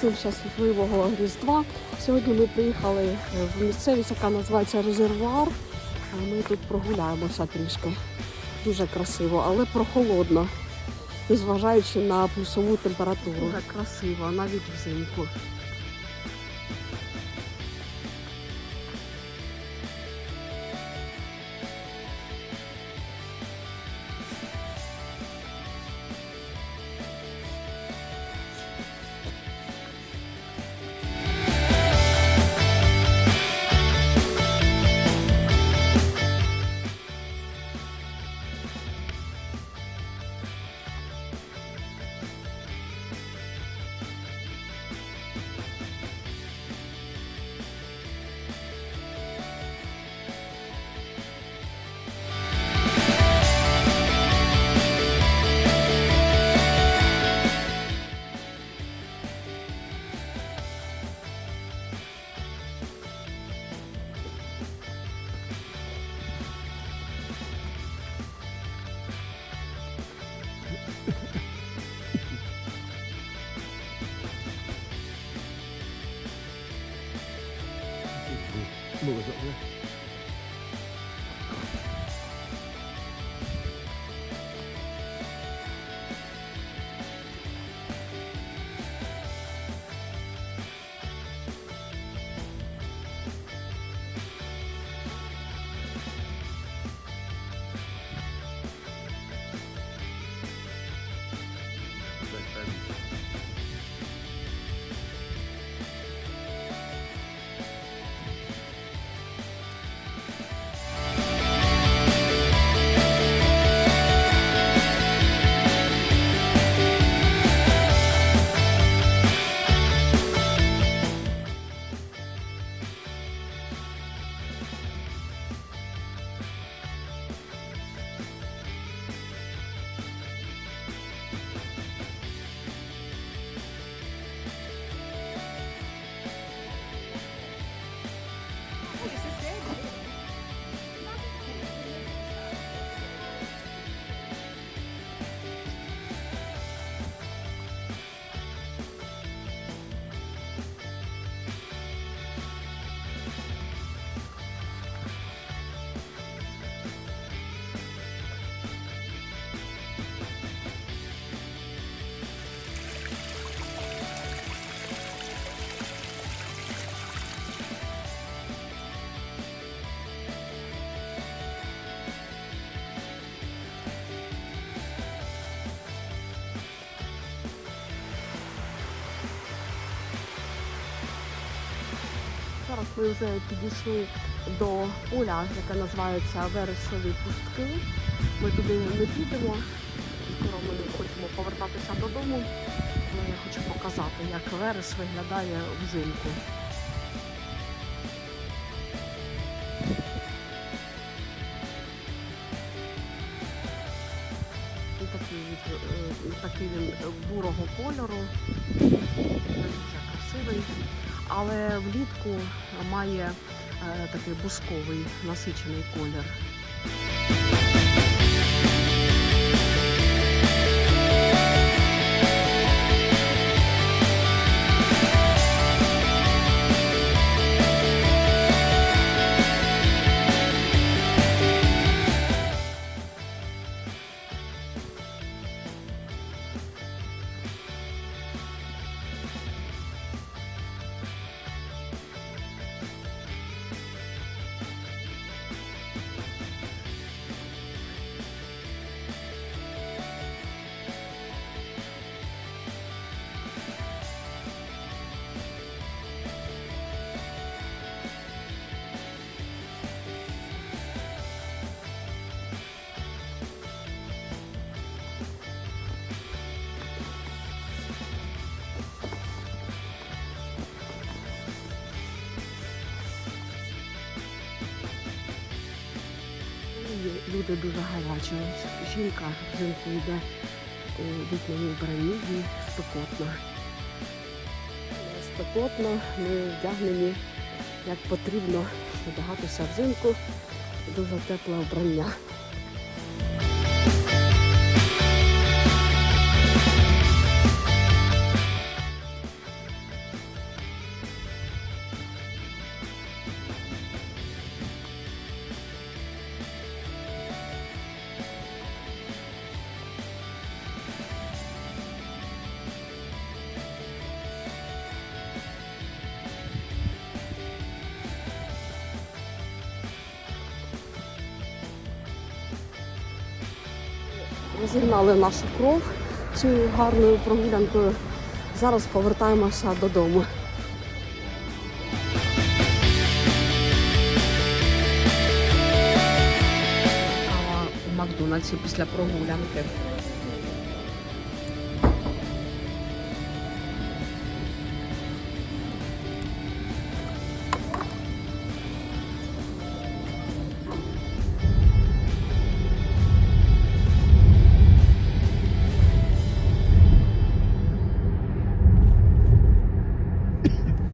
всім щасливого Різдва. Сьогодні ми приїхали в місцевість, яка називається Резервуар. Ми тут прогуляємося трішки. Дуже красиво, але прохолодно, незважаючи на плюсову температуру. Дуже красиво, навіть взимку. Зараз ми вже підійшли до поля, яке називається Вересові пустки. Ми туди не підемо. Скоро ми хочемо повертатися додому. Але я хочу показати, як верес виглядає взимку. І такий, е, такий він бурого кольору. Дуже красивий але влітку має е, такий бусковий насичений колір. Люди дуже гарячі. Жінка, жінку йде у літньому вбранні, і спекотно. Спекотно, ми вдягнені як потрібно вдягатися взимку. Дуже тепле вбрання. Розігнали нашу кров цією гарною прогулянкою. Зараз повертаємося додому. У Макдональдсі після прогулянки.